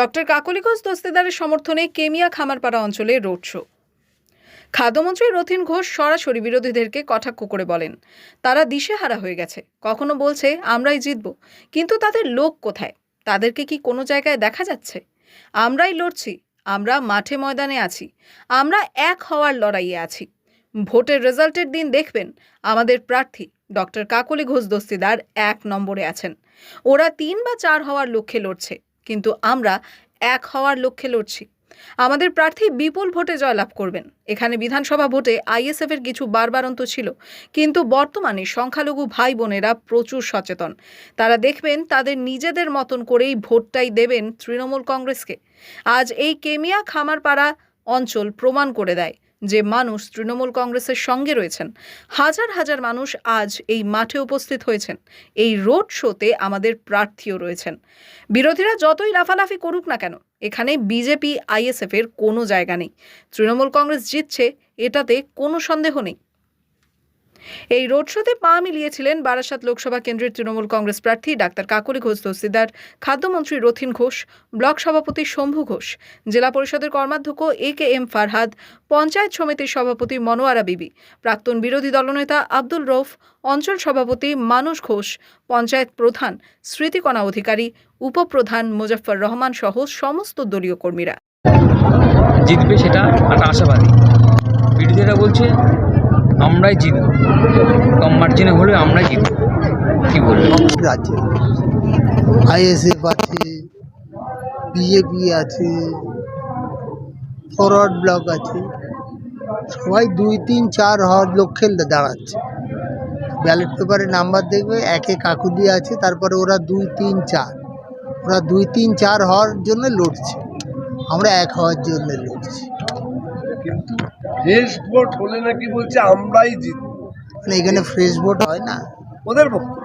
Doctor Kakoli Ghosh দস্তিদারের সমর্থনে কেমিয়া খামারপাড়া অঞ্চলে road show. খাদ্যমন্ত্রী রথিন ঘোষ সরাসরি বিরোধীদেরকে কটাক্ষ করে বলেন, তারা দিশেহারা হয়ে গেছে। কখনো বলছে, আমরাই জিতব। কিন্তু তাদের লোক কোথায়? তাদেরকে কি কোনো জায়গায় দেখা যাচ্ছে? আমরাই লড়ছি। আমরা মাঠে ময়দানে আছি। আমরা এক হওয়ার লড়াইয়ে আছি। ভোটের রেজাল্টের দিন দেখবেন, আমাদের প্রার্থী ডক্টর কাকলি ঘোষ দস্তিদার এক নম্বরে আছেন। ওরা তিন বা চার হওয়ার লক্ষ্যে লড়ছে। কিন্তু আমরা এক হওয়ার লক্ষ্যে লড়ছি। আমাদের প্রার্থী বিপুল ভোটে জয়লাভ করবেন। এখানে বিধানসভা ভোটে আইএসএফ এর কিছু বারবারন্ত ছিল, কিন্তু বর্তমানে সংখ্যালঘু ভাই বোনেরা প্রচুর সচেতন। তারা দেখবেন তাদের নিজেদের মতন করেই ভোটটাই দেবেন তৃণমূল কংগ্রেসকে। আজ এই কেমিয়া খামারপাড়া অঞ্চল প্রমাণ করে দেয়। যে মানুষ তৃণমূল কংগ্রেসের সঙ্গে রয়েছেন, হাজার হাজার মানুষ আজ এই মাঠে উপস্থিত হয়েছেন। এই রোড শোতে আমাদের প্রার্থীও রয়েছেন। বিরোধীরা যতই লাফালাফি করুক না কেন, এখানে বিজেপি, আইএসএফ এর কোনো জায়গা নেই। তৃণমূল কংগ্রেস জিতছে, এটাতে কোনো সন্দেহ নেই। এই রোড শোতে পা মিলিয়েছিলেন বারাসাত লোকসভা কেন্দ্রের তৃণমূল কংগ্রেস প্রার্থী ডাক্তার কাকলি ঘোষ দস্তিদার খাদ্যমন্ত্রী রথিন ঘোষ, ব্লক সভাপতি শম্ভু ঘোষ, জেলা পরিষদের কর্মাধ্যক্ষ A K M Farhad, panchayat সমিতির সভাপতি মনোয়ারা বিবি, প্রাক্তন বিরোধী দলনেতা আব্দুল রৌফ, অঞ্চল সভাপতি মানুষ ঘোষ, পঞ্চায়েত প্রধান, স্মৃতিকণা অধিকারী, উপপ্রধান মুজফ্ফর রহমান সহ সমস্ত দলীয় কর্মীরা। জিতবে সেটা আশাবাদী। বিরোধীরা বলছে আমরাই জিতব। কম মার্জিনে হলে আমরাই জিতব। কী বলব? আইএসএফ আছে। বিজেপি আছে ফরওয়ার্ড ব্লক আছে সবাই দুই, তিন, চার হওয়ার লক্ষ্যে দাঁড়াচ্ছে। ব্যালট পেপারে নাম্বার দেখবে, একে কাকুলি আছে, তারপরে ওরা দুই, তিন, চার। ওরা দুই, তিন, চার হওয়ার জন্য লড়ছে। আমরা এক হওয়ার জন্য লড়ছি। কিন্তু ফ্রেশ ভোট হলে নাকি বলছে আমরাই জিতব। মানে এখানে ফ্রেশ ভোট হয় না? ওদের বক্তব্য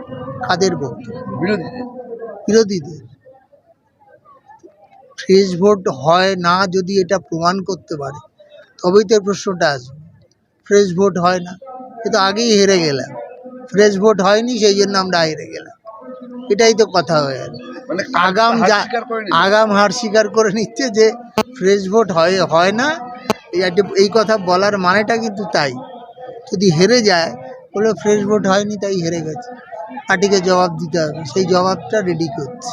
কাদের ভোট? বিরোধীদের। বিরোধীদের। ফ্রেশ ভোট হয় না যদি এটা প্রমাণ করতে পারে তবেই তো প্রশ্নটা আসবে। ফ্রেশ ভোট হয় না এ তো আগেই হেরে গেলাম। ফ্রেশ ভোট হয়নি সেই জন্য আমরা হেরে গেলাম। এটাই তো কথা হয়ে গেল। মানে আগাম যা। আগাম হার স্বীকার করে নিচ্ছে যে ফ্রেশ ভোট হয় হয় না এই এই কথা বলার মানেটা কিন্তু তাই। যদি হেরে যায় বলে ফ্রেশ ভোট হয়নি তাই হেরে গেছে। পার্টিকে জবাব দিতে হবে সেই জবাবটা রেডি করছে।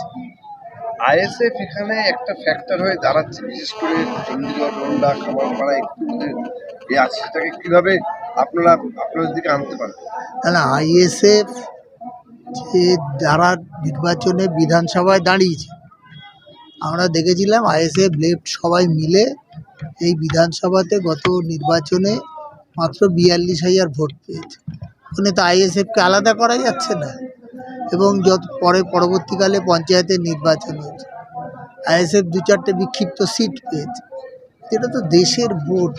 আইএসএফ এখানে একটা ফ্যাক্টর হয়ে দাঁড়াচ্ছে বিশেষ করে চণ্ডীগড় রন্ডা খামারপাড়া একটুদের এ আছে সেটাকে কীভাবে আপনারা আপনাদের দিকে আনতে পারেন না আইএসএফ যে যারা নির্বাচনে বিধানসভায় দাঁড়িয়েছে আমরা দেখেছিলাম আইএসএফ লেফট সবাই মিলে এই বিধানসভাতে গত নির্বাচনে মাত্র বিয়াল্লিশ হাজার ভোট পেয়েছে। ওখানে তো আইএসএফকে আলাদা করা যাচ্ছে না। এবং যত পরে পরবর্তীকালে পঞ্চায়েতের নির্বাচন হয়েছে, আইএসএফ দু চারটে বিক্ষিপ্ত সিট পেয়েছে। এটা তো দেশের ভোট।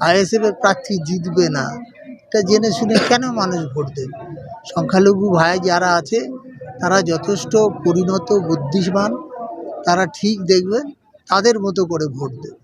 আইএসএফের প্রার্থী জিতবে না। এটা জেনে শুনে কেন মানুষ ভোট দেবে? সংখ্যালঘু ভাই যারা আছে, তারা যথেষ্ট পরিণত, বুদ্ধিমান, তারা ঠিক দেখবেন তাদের মতো করে ভোট দেবে।